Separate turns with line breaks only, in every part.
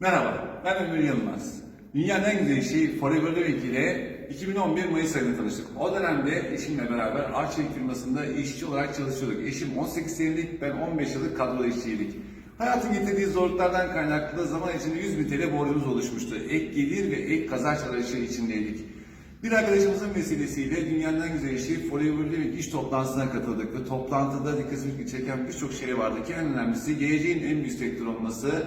Merhaba, ben Ömür Yılmaz. Dünyanın en güzel işi Forever Living ile 2011 Mayıs ayında tanıştık. O dönemde eşimle beraber Arçelik firmasında işçi olarak çalışıyorduk. Eşim 18 senelik, ben 15 yıllık kadrolu işçiydik. Hayatın getirdiği zorluklardan kaynaklı zaman içinde 100 bin TL borcumuz oluşmuştu. Ek gelir ve ek kazanç arayışı içindeydik. Bir arkadaşımızın vesilesiyle dünyanın en güzel işi Forever Living iş toplantısına katıldık ve toplantıda dikkatimizi çeken birçok şey vardı en önemlisi geleceğin en büyük sektör olması,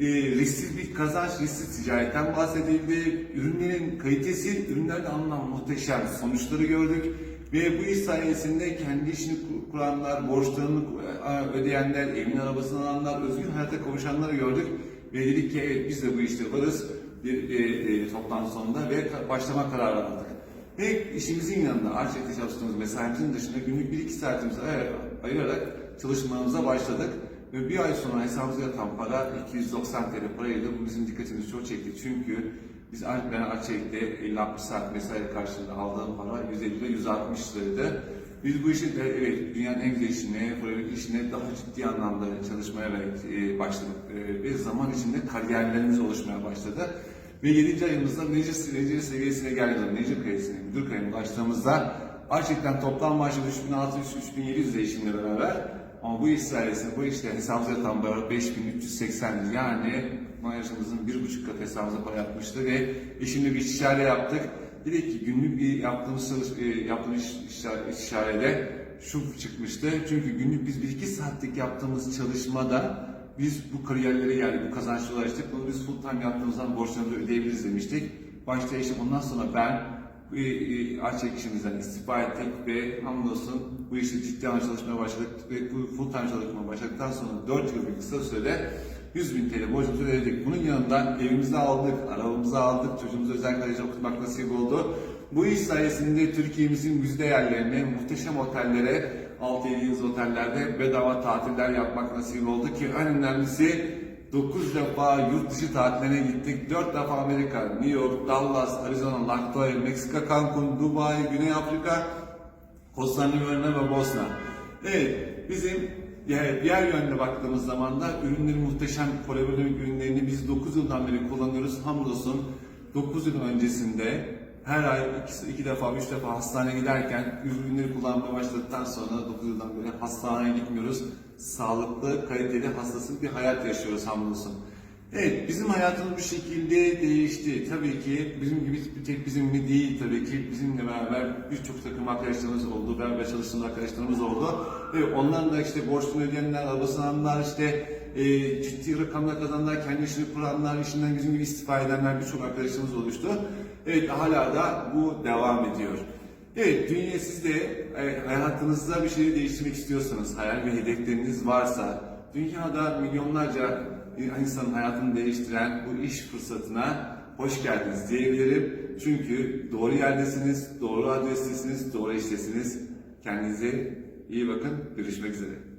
e, risksiz bir kazanç, risksiz ticaretten bahsedildi. Ürünlerin kalitesi, ürünlerde alınan muhteşem sonuçları gördük. Ve bu iş sayesinde kendi işini ku- kuranlar, borçlarını e, ödeyenler, evin arabasını alanlar, özgür hayata kavuşanları gördük. Ve dedik ki evet biz de bu işte varız bir e, e, toplantı sonunda ve başlama kararı aldık. Ve işimizin yanında Arçelik'te çalıştığımız mesaimizin dışında günlük 1-2 saatimizi ayır- ayırarak çalışmalarımıza başladık. Ve bir ay sonra hesabımıza yatan para 290 TL paraydı. Bu bizim dikkatimizi çok çekti. Çünkü biz ben Arçelik'te 50-60 saat mesai karşılığında aldığım para 150 ile 160 liraydı. Biz bu işi de evet dünyanın en güzel işine, böyle işine daha ciddi anlamda çalışmaya e, başladık. E, ve zaman içinde kariyerlerimiz oluşmaya başladı. Ve 7. ayımızda manager, manager seviyesine geldiğimizde, manager kayısına, müdür kayına ulaştığımızda Arçelik'ten toplam maaşı 3600-3700 lira işimle beraber ama bu iş sayesinde bu işte hesabımıza tam para 5380 lira yani maaşımızın bir buçuk kat hesabımıza para yapmıştı ve eşimle bir istişare yaptık. Dedik ki günlük bir yaptığımız e, yaptığımız iş- istişare- istişarede şu çıkmıştı. Çünkü günlük biz bir iki saatlik yaptığımız çalışmada biz bu kariyerlere yani bu kazançlara ulaştık. Bunu biz full time yaptığımızdan borçlarımızı ödeyebiliriz demiştik. Başta eşim ondan sonra ben e, e, Arçelik işimizden istifa ettik ve hamdolsun bu işte ciddi anlamda çalışmaya başladık ve bu full time çalışmaya başladıktan sonra 4 yıl bir kısa sürede 100 bin TL borcumuzu ödedik. Bunun yanından evimizi aldık, arabamızı aldık, çocuğumuzu özel kolejde okutmak nasip oldu. Bu iş sayesinde Türkiye'mizin müzde yerlerine, muhteşem otellere, 6-7 yıldız otellerde bedava tatiller yapmak nasip oldu ki en önemlisi 9 defa yurt dışı tatillerine gittik. 4 defa Amerika, New York, Dallas, Arizona, Lagdoya, Meksika, Cancun, Dubai, Güney Afrika, Costa Rica ve Bosna. Evet, bizim diğer, yönde baktığımız zaman da ürünlerin muhteşem kolaboratif ürünlerini biz 9 yıldan beri kullanıyoruz. Hamdolsun 9 yıl öncesinde her ay iki, iki defa, üç defa hastaneye giderken ürünleri kullanmaya başladıktan sonra 9 yıldan beri hastaneye gitmiyoruz. Sağlıklı, kaliteli, hastasız bir hayat yaşıyoruz hamdolsun. Evet, bizim hayatımız bu şekilde değişti. Tabii ki bizim gibi bir tek bizim mi değil tabii ki bizimle beraber birçok takım arkadaşlarımız oldu, beraber çalıştığımız arkadaşlarımız oldu. Ve onların da işte borçlu ödeyenler, arabasını işte e, ciddi rakamlar kazananlar, kendi işini kuranlar, işinden bizim gibi istifa edenler birçok arkadaşlarımız oluştu. Evet, hala da bu devam ediyor. Evet, dünya siz e, hayatınızda bir şeyi değiştirmek istiyorsanız, hayal ve hedefleriniz varsa, dünyada milyonlarca insanın hayatını değiştiren bu iş fırsatına hoş geldiniz diyebilirim. Çünkü doğru yerdesiniz, doğru adrestesiniz, doğru iştesiniz. Kendinize iyi bakın, görüşmek üzere.